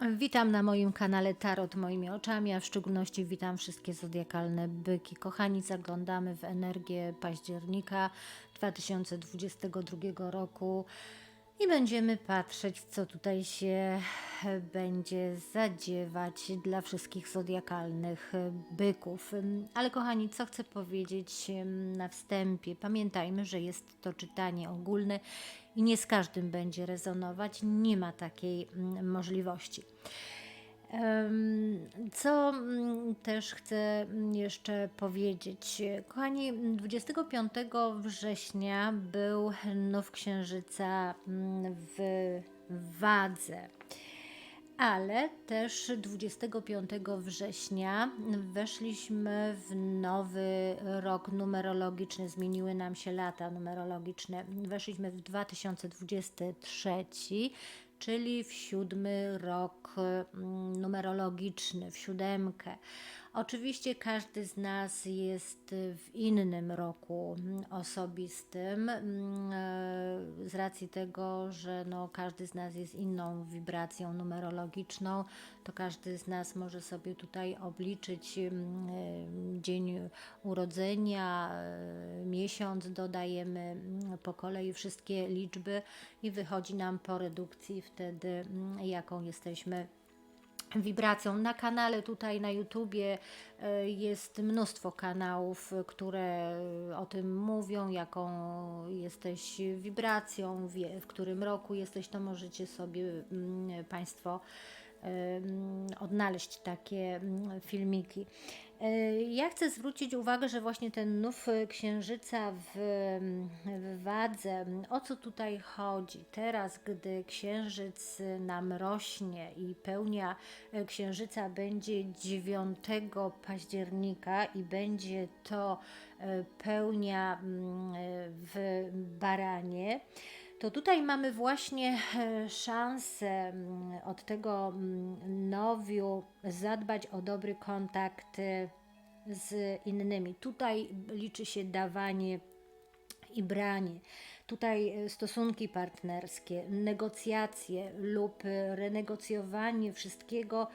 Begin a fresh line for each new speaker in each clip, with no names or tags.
Witam na moim kanale Tarot moimi oczami, a w szczególności witam wszystkie zodiakalne byki. Kochani, zaglądamy w energię października 2022 roku i będziemy patrzeć, co tutaj się będzie zadziewać dla wszystkich zodiakalnych byków. Ale kochani, co chcę powiedzieć na wstępie? Pamiętajmy, że jest to czytanie ogólne i nie z każdym będzie rezonować. Nie ma takiej mm, możliwości. Co mm, też chcę jeszcze powiedzieć? Kochani, 25 września był nów księżyca mm, w Wadze. Ale też 25 września weszliśmy w nowy rok numerologiczny, zmieniły nam się lata numerologiczne. Weszliśmy w 2023, czyli w siódmy rok mm, numerologiczny, w siódemkę. Oczywiście każdy z nas jest w innym roku osobistym, mm, e, z racji tego, że no, każdy z nas jest inną wibracją numerologiczną, to każdy z nas może sobie tutaj obliczyć mm, e, dzień urodzenia, e, miesiąc, dodajemy mm, po kolei wszystkie liczby i wychodzi nam po redukcji wtedy, jaką jesteśmy wibracją. Na kanale tutaj na YouTubie e, jest mnóstwo kanałów, które o tym mówią, jaką jesteś wibracją, w którym roku jesteś, to możecie sobie mm, Państwo odnaleźć takie mm, filmiki. E, ja chcę zwrócić uwagę, że właśnie ten nów księżyca w, w wadze, o co tutaj chodzi? Teraz, gdy księżyc nam rośnie i pełnia e, księżyca będzie 9 października i będzie to e, pełnia mm, w baranie, to tutaj mamy właśnie e, szansę mm, od tego mm, nowiu zadbać o dobry kontakt e, z innymi. Tutaj liczy się dawanie i branie. Tutaj e, stosunki partnerskie, negocjacje lub renegocjowanie wszystkiego,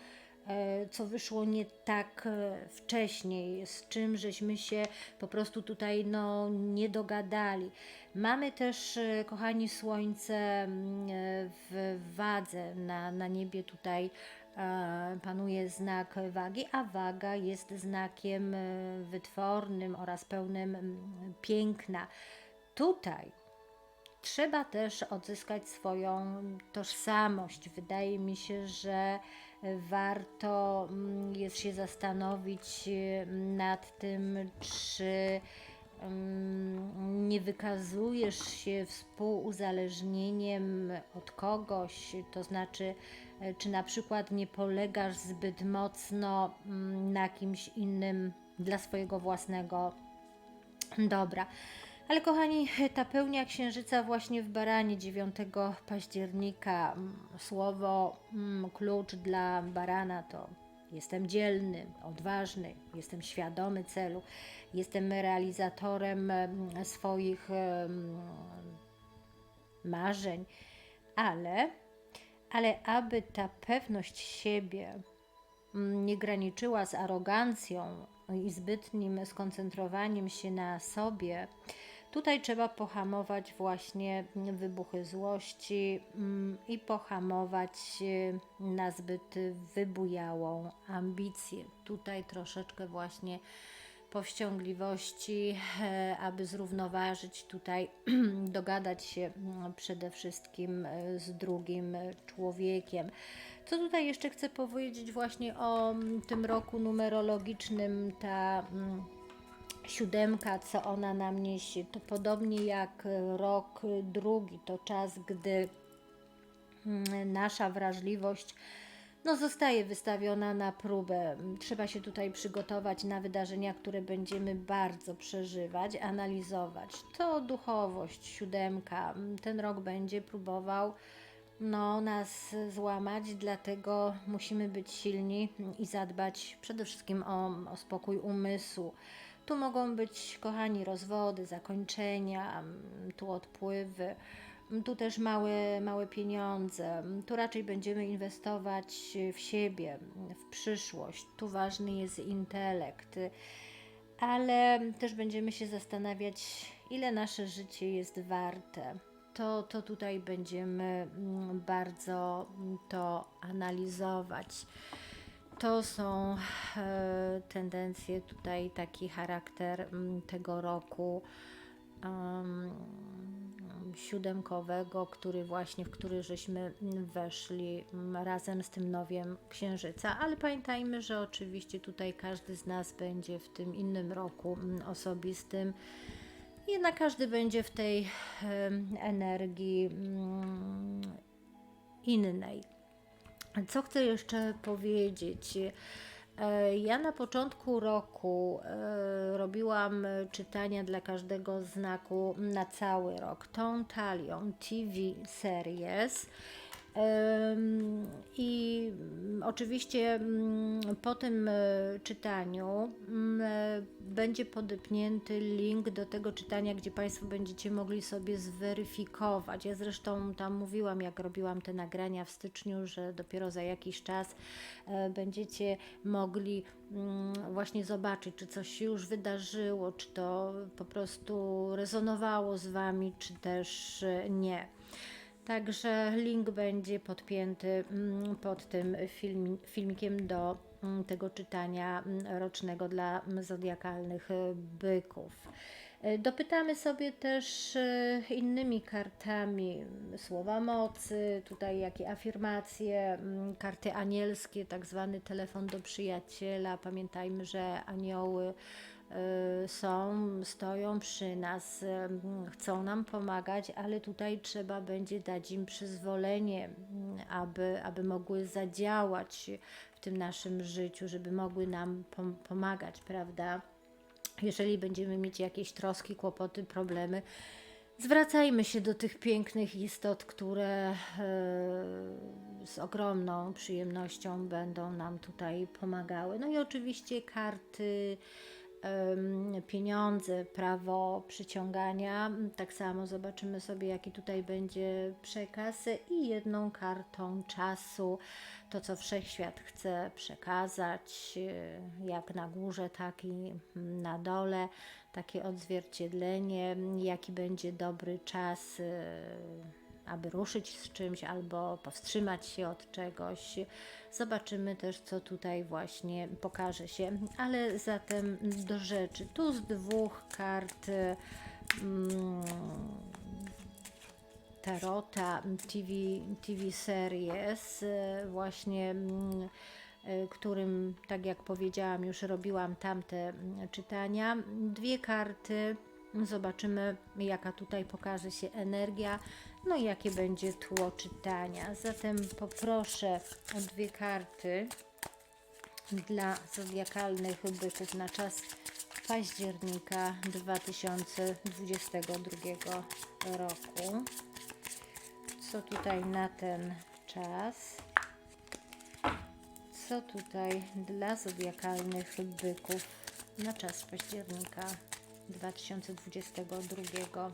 co wyszło nie tak wcześniej, z czym żeśmy się po prostu tutaj no, nie dogadali. Mamy też, e, kochani, słońce mm, e, w wadze. Na, na niebie tutaj e, panuje znak wagi, a waga jest znakiem wytwornym oraz pełnym mm, piękna. Tutaj trzeba też odzyskać swoją tożsamość. Wydaje mi się, że warto mm, jest się zastanowić nad tym, czy nie wykazujesz się współuzależnieniem od kogoś, to znaczy, e, czy na przykład nie polegasz zbyt mocno mm, na kimś innym dla swojego własnego dobra. Ale kochani, ta pełnia księżyca właśnie w Baranie 9 października, mm, słowo mm, klucz dla Barana to Jestem dzielny, odważny, jestem świadomy celu, jestem realizatorem swoich marzeń, ale, ale aby ta pewność siebie nie graniczyła z arogancją i zbytnim skoncentrowaniem się na sobie, Tutaj trzeba pohamować właśnie wybuchy złości mm, i pohamować na zbyt wybujałą ambicję. Tutaj troszeczkę właśnie powściągliwości, e, aby zrównoważyć tutaj, dogadać się mm, przede wszystkim e, z drugim człowiekiem. Co tutaj jeszcze chcę powiedzieć właśnie o mm, tym roku numerologicznym, ta siódemka, co ona nam niesie, to podobnie jak rok drugi, to czas, gdy mm, nasza wrażliwość no, zostaje wystawiona na próbę. Trzeba się tutaj przygotować na wydarzenia, które będziemy bardzo przeżywać, analizować. To duchowość, siódemka. Ten rok będzie próbował no, nas złamać, dlatego musimy być silni i zadbać przede wszystkim o, o spokój umysłu. Tu mogą być, kochani, rozwody, zakończenia, tu odpływy, tu też małe, małe pieniądze. Tu raczej będziemy inwestować w siebie, w przyszłość. Tu ważny jest intelekt, ale też będziemy się zastanawiać, ile nasze życie jest warte. To, to tutaj będziemy mm, bardzo to analizować. To są e, tendencje tutaj, taki charakter mm, tego roku em, siódemkowego, który właśnie, w który żeśmy weszli mm, razem z tym nowiem księżyca, ale pamiętajmy, że oczywiście tutaj każdy z nas będzie w tym innym roku mm, osobistym. Jednak każdy będzie w tej energii innej. Co chcę jeszcze powiedzieć? E, Ja na początku roku e, robiłam czytania dla każdego znaku na cały rok. Tą talią TV Series. I oczywiście mm, po tym e, czytaniu mm, e, będzie podepnięty link do tego czytania, gdzie Państwo będziecie mogli sobie zweryfikować. Ja zresztą tam mówiłam, jak robiłam te nagrania w styczniu, że dopiero za jakiś czas e, będziecie mogli mm, właśnie zobaczyć, czy coś się już wydarzyło, czy to po prostu rezonowało z Wami, czy też nie. Także link będzie podpięty mm, pod tym filmi, filmikiem do mm, tego czytania mm, rocznego dla zodiakalnych y, byków. Y, Dopytamy sobie też y, innymi kartami słowa mocy, tutaj jakie afirmacje, karty anielskie, tak zwany telefon do przyjaciela. Pamiętajmy, że anioły są, stoją przy nas, chcą nam pomagać, ale tutaj trzeba będzie dać im przyzwolenie, mm, aby, aby mogły zadziałać w tym naszym życiu, żeby mogły nam pom- pomagać, prawda? Jeżeli będziemy mieć jakieś troski, kłopoty, problemy, zwracajmy się do tych pięknych istot, które e, z ogromną przyjemnością będą nam tutaj pomagały. No i oczywiście karty pieniądze, prawo przyciągania. Tak samo zobaczymy sobie, jaki tutaj będzie przekaz i jedną kartą czasu, to co wszechświat chce przekazać, e, jak na górze, tak i na dole, takie odzwierciedlenie, jaki będzie dobry czas. Aby ruszyć z czymś albo powstrzymać się od czegoś. Zobaczymy też, co tutaj właśnie pokaże się. Ale zatem do rzeczy. Tu z dwóch kart mm, Tarota TV, TV Series, właśnie mm, którym, tak jak powiedziałam, już robiłam tamte mm, czytania. Dwie karty. Zobaczymy, jaka tutaj pokaże się energia, no i jakie będzie tło czytania. Zatem poproszę o dwie karty dla zodiakalnych byków na czas października 2022 roku. Co tutaj na ten czas? Co tutaj dla zodiakalnych byków na czas października 2022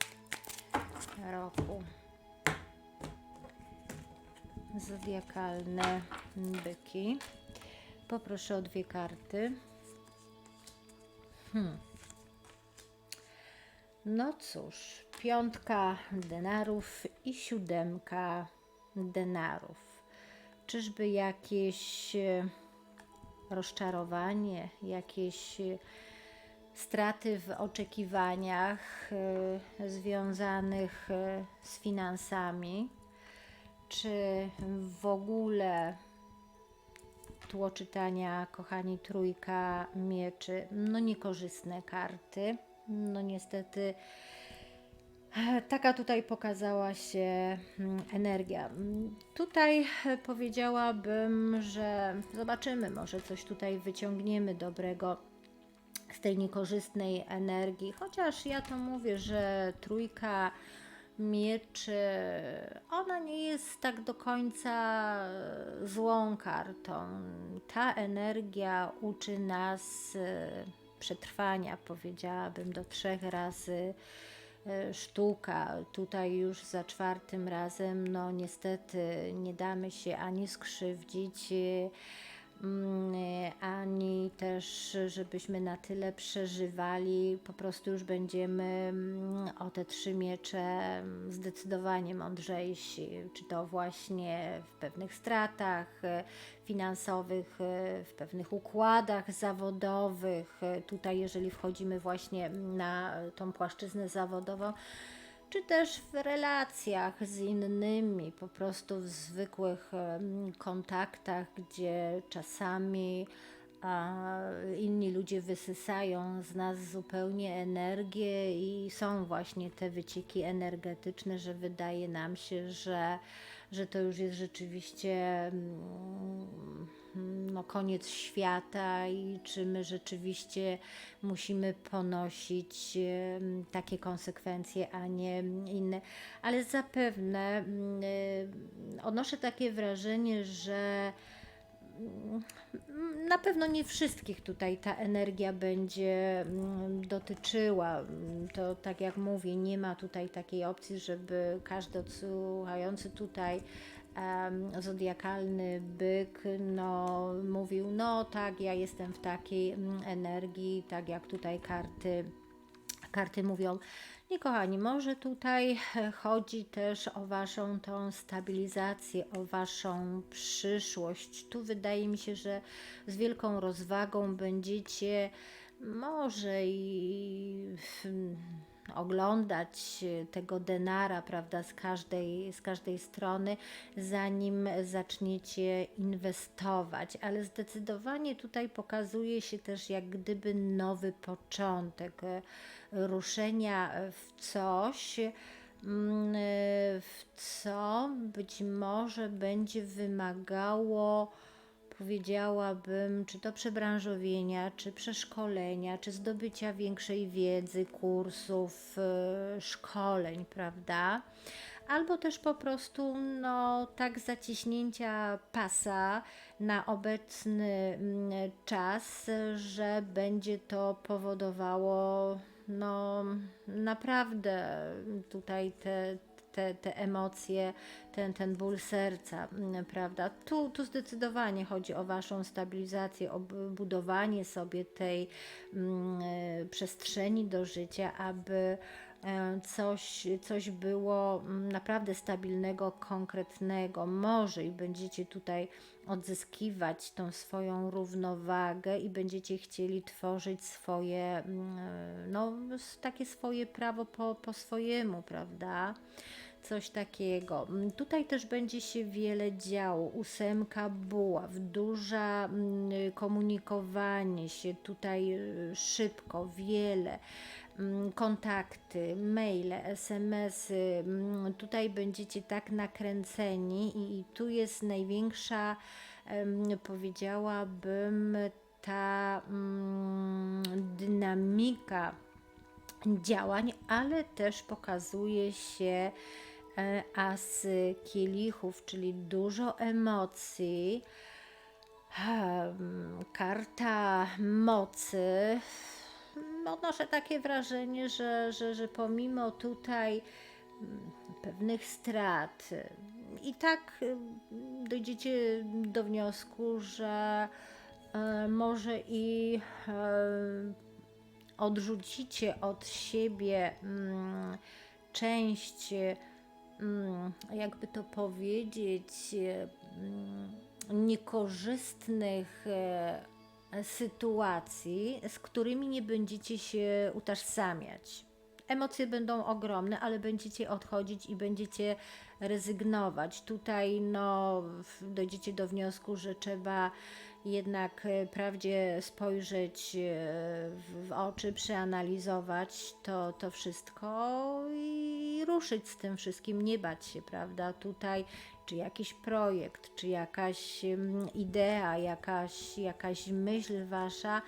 roku? Zodiakalne byki. Poproszę o dwie karty. Hmm. No cóż, piątka denarów i siódemka denarów. Czyżby jakieś e, rozczarowanie, jakieś e, straty w oczekiwaniach e, związanych e, z finansami? Czy w ogóle tło czytania, kochani, trójka mieczy, no niekorzystne karty. No niestety taka tutaj pokazała się mm, energia. Tutaj powiedziałabym, że zobaczymy, może coś tutaj wyciągniemy dobrego z tej niekorzystnej energii. Chociaż ja to mówię, że trójka mieczy, ona nie jest tak do końca złą kartą. Ta energia uczy nas e, przetrwania, powiedziałabym, do trzech razy e, sztuka. Tutaj już za czwartym razem, no niestety nie damy się ani skrzywdzić, e, e, ani też, żebyśmy na tyle przeżywali. Po prostu już będziemy mm, o te trzy miecze mm, zdecydowanie mądrzejsi. Czy to właśnie w pewnych stratach e, finansowych, e, w pewnych układach zawodowych. E, Tutaj, jeżeli wchodzimy właśnie na tą płaszczyznę zawodową, czy też w relacjach z innymi, po prostu w zwykłych kontaktach, gdzie czasami a, inni ludzie wysysają z nas zupełnie energię i są właśnie te wycieki energetyczne, że wydaje nam się, że, że to już jest rzeczywiście mm, no, koniec świata i czy my rzeczywiście musimy ponosić takie konsekwencje, a nie inne. Ale zapewne mm, y, odnoszę takie wrażenie, że mm, na pewno nie wszystkich tutaj ta energia będzie mm, dotyczyła. To tak jak mówię, nie ma tutaj takiej opcji, żeby każdy odsłuchający tutaj em, zodiakalny byk no, mówił, no tak, ja jestem w takiej mm, energii, tak jak tutaj karty karty mówią, nie kochani, może tutaj e, chodzi też o Waszą tą stabilizację, o Waszą przyszłość. Tu wydaje mi się, że z wielką rozwagą będziecie może i oglądać tego denara, prawda, z każdej, z każdej strony, zanim zaczniecie inwestować. Ale zdecydowanie tutaj pokazuje się też jak gdyby nowy początek, e, ruszenia w coś, mm, e, w co być może będzie wymagało powiedziałabym, czy to przebranżowienia, czy przeszkolenia, czy zdobycia większej wiedzy, kursów, e, szkoleń, prawda? Albo też po prostu, no, tak zaciśnięcia pasa na obecny mm, czas, że będzie to powodowało, no, naprawdę tutaj te, te, te emocje, ten, ten ból serca, mm, prawda? Tu, tu zdecydowanie chodzi o Waszą stabilizację, o bu- budowanie sobie tej mm, e, przestrzeni do życia, aby e, coś, coś było mm, naprawdę stabilnego, konkretnego. Może i będziecie tutaj odzyskiwać tą swoją równowagę i będziecie chcieli tworzyć swoje, e, no, takie swoje prawo po, po swojemu, prawda? Coś takiego. Mm, Tutaj też będzie się wiele działo. Ósemka buław, duża mm, komunikowanie się tutaj y, szybko, wiele mm, kontakty, maile, SMS-y. Tutaj będziecie tak nakręceni i, i tu jest największa, powiedziałabym, ta dynamika działań, ale też pokazuje się e, as kielichów, czyli dużo emocji. Em, Karta mocy. Odnoszę takie wrażenie, że, że, że pomimo tutaj mm, pewnych strat, i tak y, dojdziecie do wniosku, że e, może i e, odrzucicie od siebie część, jakby to powiedzieć, mm, niekorzystnych e, sytuacji, z którymi nie będziecie się utożsamiać. Emocje będą ogromne, ale będziecie odchodzić i będziecie rezygnować. Tutaj no, dojdziecie do wniosku, że trzeba jednak e, prawdzie spojrzeć e, w, oczy, przeanalizować to, to wszystko i ruszyć z tym wszystkim, nie bać się, prawda? Tutaj czy jakiś projekt, czy jakaś mm, idea, jakaś, jakaś myśl wasza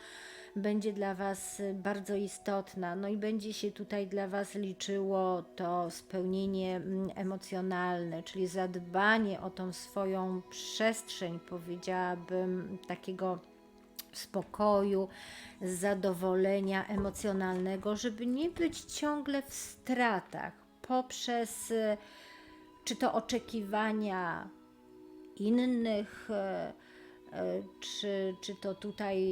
będzie dla Was bardzo istotna. No i będzie się tutaj dla Was liczyło to spełnienie mm, emocjonalne, czyli zadbanie o tą swoją przestrzeń, powiedziałabym, takiego spokoju, zadowolenia emocjonalnego, żeby nie być ciągle w stratach poprzez e, czy to oczekiwania innych, e, czy, czy to tutaj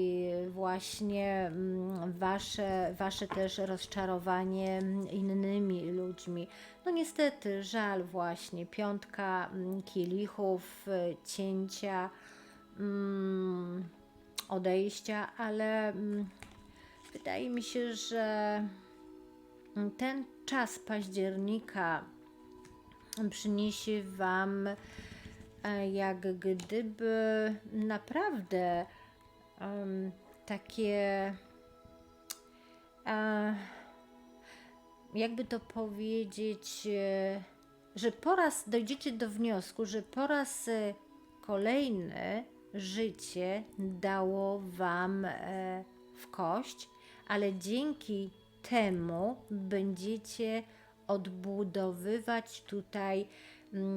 właśnie mm, wasze, wasze też rozczarowanie innymi ludźmi. No niestety, żal właśnie, piątka mm, kielichów, e, cięcia, mm, odejścia, ale wydaje mi się, że ten czas października przyniesie Wam e, jak gdyby naprawdę em, takie, jakby to powiedzieć, e, że po raz dojdziecie do wniosku, że po raz e, kolejny życie dało Wam e, w kość, ale dzięki temu będziecie odbudowywać tutaj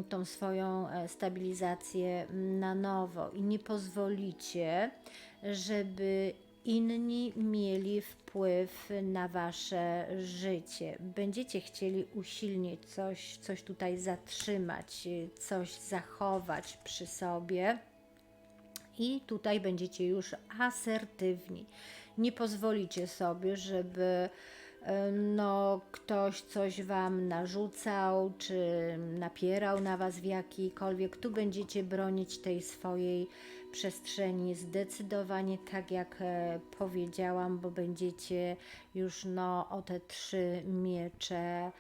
tą swoją e, stabilizację na nowo i nie pozwolicie, żeby inni mieli wpływ na wasze życie. Będziecie chcieli usilnieć coś, coś tutaj zatrzymać, coś zachować przy sobie. I tutaj będziecie już asertywni. Nie pozwolicie sobie, żeby e, no, ktoś coś Wam narzucał, czy napierał na Was w jakikolwiek. Tu będziecie bronić tej swojej przestrzeni zdecydowanie tak jak e, powiedziałam, bo będziecie już no, o te trzy miecze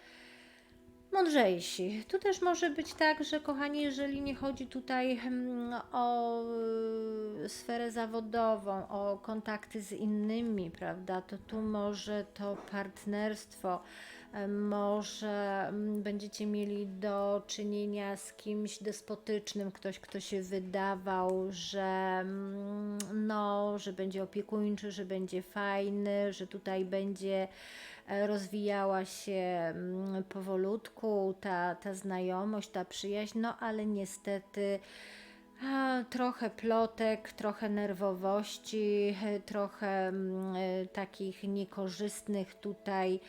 mądrzejsi. Tu też może być tak, że kochani, jeżeli nie chodzi tutaj hmm, o y, sferę zawodową, o kontakty z innymi, prawda, to tu może to partnerstwo, może mm, będziecie mieli do czynienia z kimś despotycznym, ktoś, kto się wydawał, że mm, no, że będzie opiekuńczy, że będzie fajny, że tutaj będzie rozwijała się mm, powolutku ta, ta znajomość, ta przyjaźń, no ale niestety trochę plotek, trochę nerwowości, e, trochę mm, e, takich niekorzystnych tutaj, e,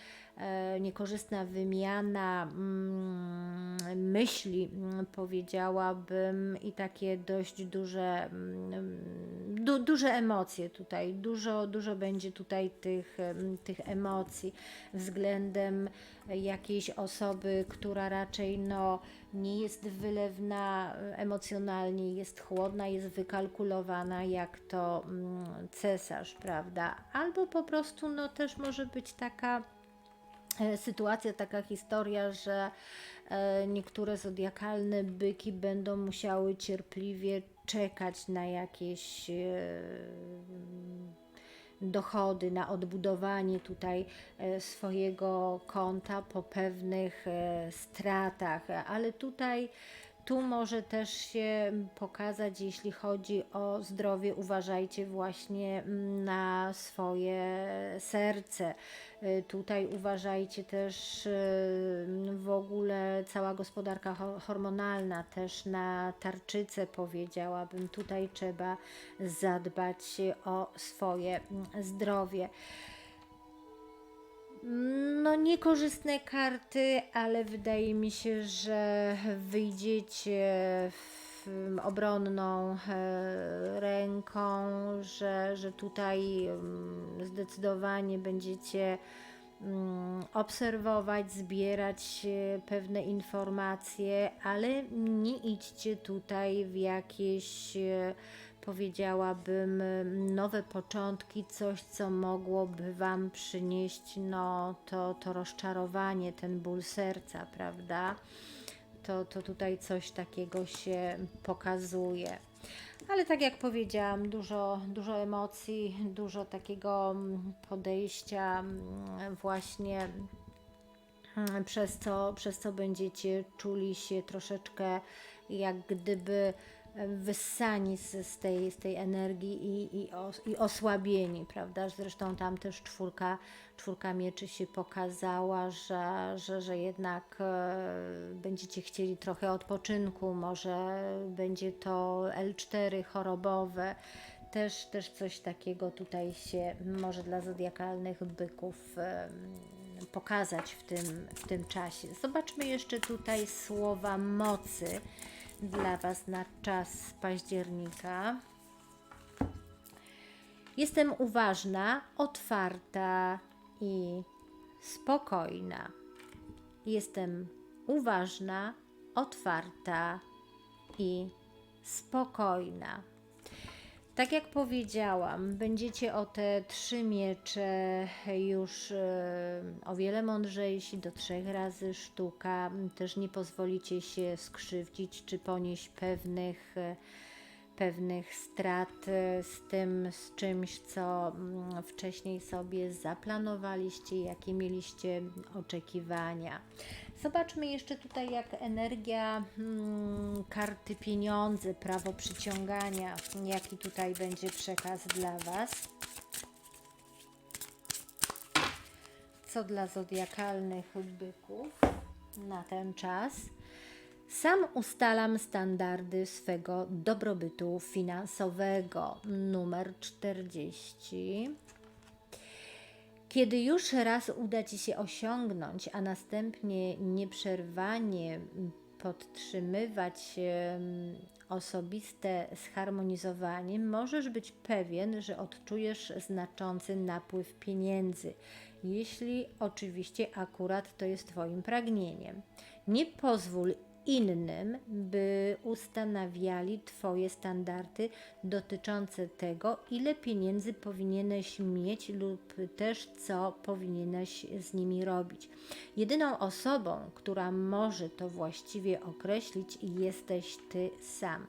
niekorzystna wymiana mm, myśli, mm, powiedziałabym, i takie dość duże, mm, du, duże emocje tutaj. Dużo, dużo będzie tutaj tych, tych emocji względem jakiejś osoby, która raczej no, nie jest wylewna e, emocjonalnie, jest chłodna, jest wykalkulowana, jak to cesarz, prawda? Albo po prostu no, też może być taka e, sytuacja, taka historia, że e, niektóre zodiakalne byki będą musiały cierpliwie czekać na jakieś e, dochody, na odbudowanie tutaj e, swojego konta po pewnych e, stratach, ale tutaj tu może też się pokazać, jeśli chodzi o zdrowie, uważajcie właśnie mm, na swoje serce. Y, Tutaj uważajcie też y, w ogóle cała gospodarka ho- hormonalna, też na tarczycę powiedziałabym. Tutaj trzeba zadbać o swoje mm, zdrowie. No, niekorzystne karty, ale wydaje mi się, że wyjdziecie w obronną e, ręką, że, że tutaj mm, zdecydowanie będziecie mm, obserwować, zbierać e, pewne informacje, ale nie idźcie tutaj w jakieś e, powiedziałabym, nowe początki, coś, co mogłoby Wam przynieść no, to, to rozczarowanie, ten ból serca, prawda? To, to tutaj coś takiego się pokazuje. Ale tak jak powiedziałam, dużo, dużo emocji, dużo takiego mm, podejścia, mm, właśnie mm, przez co, przez co będziecie czuli się troszeczkę jak gdyby wyssani z, z, tej, z tej energii i, i, os, i osłabieni, prawda? Zresztą tam też czwórka, czwórka mieczy się pokazała, że, że, że jednak e, będziecie chcieli trochę odpoczynku, może będzie to L4 chorobowe, też, też coś takiego tutaj się może dla zodiakalnych byków em, pokazać w tym, w tym czasie. Zobaczmy jeszcze tutaj słowa mocy dla Was na czas października. Jestem uważna, otwarta i spokojna. Jestem uważna, otwarta i spokojna. Tak jak powiedziałam, będziecie o te trzy miecze już e, o wiele mądrzejsi, do trzech razy sztuka. Też nie pozwolicie się skrzywdzić czy ponieść pewnych, e, pewnych strat e, z tym, z czymś, co mm, wcześniej sobie zaplanowaliście, jakie mieliście oczekiwania. Zobaczmy jeszcze tutaj, jak energia hmm, karty pieniądze, prawo przyciągania, jaki tutaj będzie przekaz dla Was. Co dla zodiakalnych byków na ten czas. Sam ustalam standardy swego dobrobytu finansowego. Numer 40. Kiedy już raz uda Ci się osiągnąć, a następnie nieprzerwanie podtrzymywać osobiste zharmonizowanie, możesz być pewien, że odczujesz znaczący napływ pieniędzy, jeśli oczywiście akurat to jest Twoim pragnieniem. Nie pozwól innym, by ustanawiali Twoje standardy dotyczące tego, ile pieniędzy powinieneś mieć lub też co powinieneś z nimi robić. Jedyną osobą, która może to właściwie określić, jesteś Ty sam.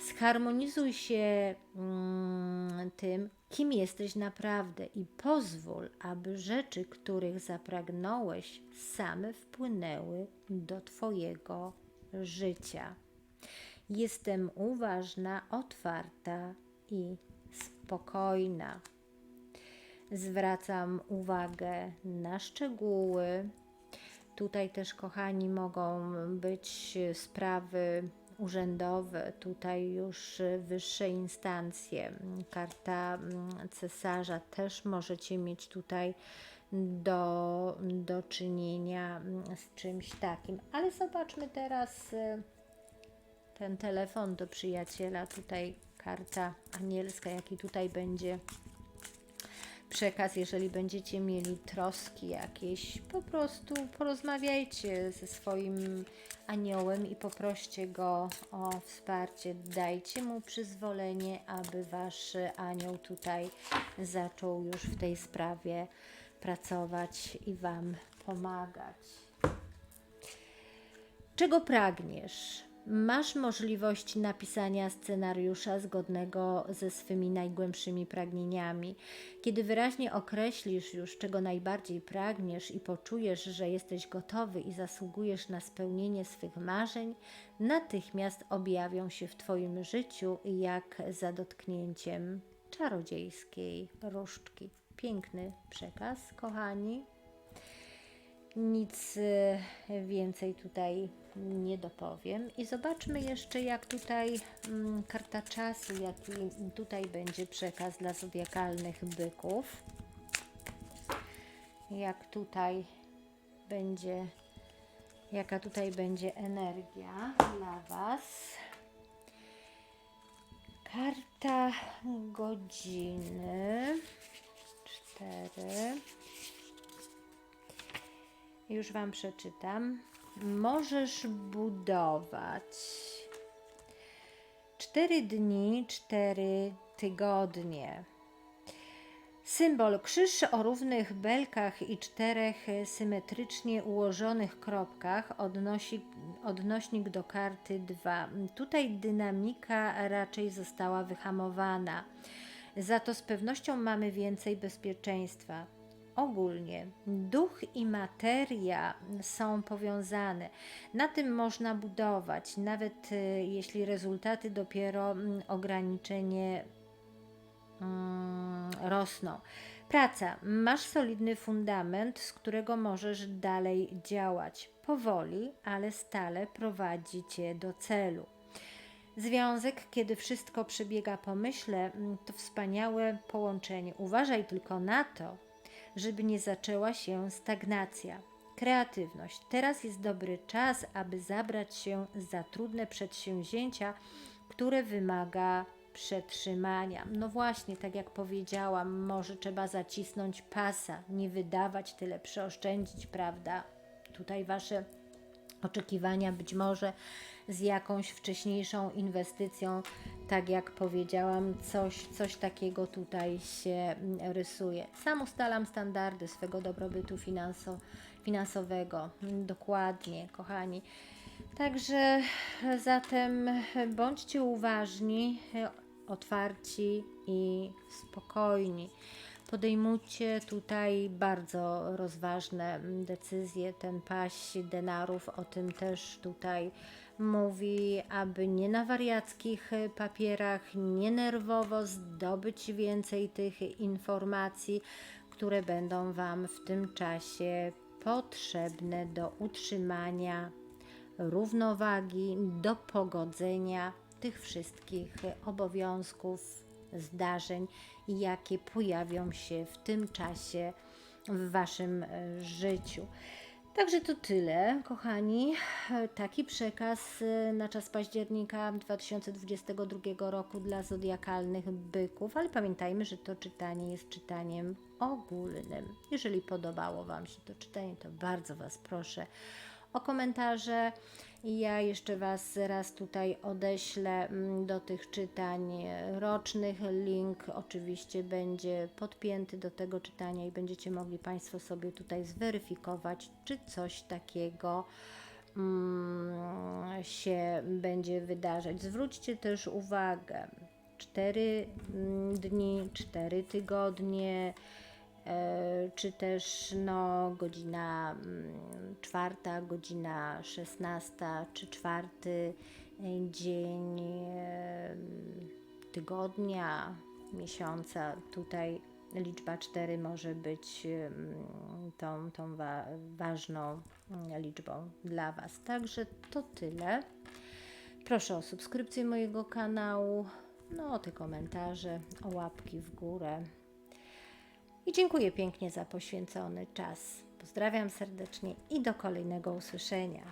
Zharmonizuj się mm, tym, kim jesteś naprawdę i pozwól, aby rzeczy, których zapragnąłeś, same wpłynęły do Twojego życia. Jestem uważna, otwarta i spokojna. Zwracam uwagę na szczegóły. Tutaj też, kochani, mogą być sprawy urzędowe, tutaj już wyższe instancje. Karta mm, cesarza też możecie mieć tutaj do, do czynienia mm, z czymś takim. Ale zobaczmy teraz y, ten telefon do przyjaciela, tutaj karta anielska, jaki tutaj będzie przekaz, jeżeli będziecie mieli troski jakieś, po prostu porozmawiajcie ze swoim aniołem i poproście go o wsparcie. Dajcie mu przyzwolenie, aby wasz anioł tutaj zaczął już w tej sprawie pracować i wam pomagać. Czego pragniesz? Masz możliwość napisania scenariusza zgodnego ze swymi najgłębszymi pragnieniami. Kiedy wyraźnie określisz już, czego najbardziej pragniesz i poczujesz, że jesteś gotowy i zasługujesz na spełnienie swych marzeń, natychmiast objawią się w Twoim życiu jak za dotknięciem czarodziejskiej różdżki. Piękny przekaz, kochani. Nic y, więcej tutaj nie dopowiem. I zobaczmy jeszcze, jak tutaj mm, karta czasu, jaki tutaj będzie przekaz dla zodiakalnych byków. Jak tutaj będzie, jaka tutaj będzie energia dla Was. Karta godziny. Cztery. Już Wam przeczytam. Możesz budować. Cztery dni, cztery tygodnie. Symbol krzyż o równych belkach i czterech symetrycznie ułożonych kropkach odnosi, odnośnik do karty 2. Tutaj dynamika raczej została wyhamowana. Za to z pewnością mamy więcej bezpieczeństwa ogólnie duch i materia są powiązane. Na tym można budować, nawet y, jeśli rezultaty dopiero mm, ograniczenie mm, rosną. Praca. Masz solidny fundament, z którego możesz dalej działać. Powoli, ale stale prowadzi cię do celu. Związek, kiedy wszystko przebiega po myśle, mm, to wspaniałe połączenie. Uważaj tylko na to, żeby nie zaczęła się stagnacja. Kreatywność. Teraz jest dobry czas, aby zabrać się za trudne przedsięwzięcia, które wymaga przetrzymania. No właśnie, tak jak powiedziałam, może trzeba zacisnąć pasa, nie wydawać tyle, przeoszczędzić, prawda? Tutaj wasze oczekiwania być może z jakąś wcześniejszą inwestycją, tak jak powiedziałam, coś, coś takiego tutaj się mm, rysuje. Sam ustalam standardy swego dobrobytu finanso, finansowego, Mm, dokładnie, kochani. Także zatem bądźcie uważni, otwarci i spokojni. Podejmujcie tutaj bardzo rozważne decyzje. Ten paś denarów o tym też tutaj mówi, aby nie na wariackich papierach, nie nerwowo zdobyć więcej tych informacji, które będą Wam w tym czasie potrzebne do utrzymania równowagi, do pogodzenia tych wszystkich obowiązków, zdarzeń, jakie pojawią się w tym czasie w Waszym życiu. Także to tyle, kochani. Taki przekaz e, na czas października 2022 roku dla zodiakalnych byków, ale pamiętajmy, że to czytanie jest czytaniem ogólnym. Jeżeli podobało Wam się to czytanie, to bardzo Was proszę o komentarze. I ja jeszcze Was raz tutaj odeślę mm, do tych czytań rocznych. Link oczywiście będzie podpięty do tego czytania i będziecie mogli Państwo sobie tutaj zweryfikować, czy coś takiego mm, się będzie wydarzać. Zwróćcie też uwagę, 4 dni, 4 tygodnie czy też no, godzina mm, czwarta, godzina szesnasta, czy czwarty e, dzień e, tygodnia, miesiąca. Tutaj liczba 4 może być mm, tą, tą wa ważną mm, liczbą dla Was. Także to tyle. Proszę o subskrypcję mojego kanału, no o te komentarze, o łapki w górę. I dziękuję pięknie za poświęcony czas. Pozdrawiam serdecznie i do kolejnego usłyszenia.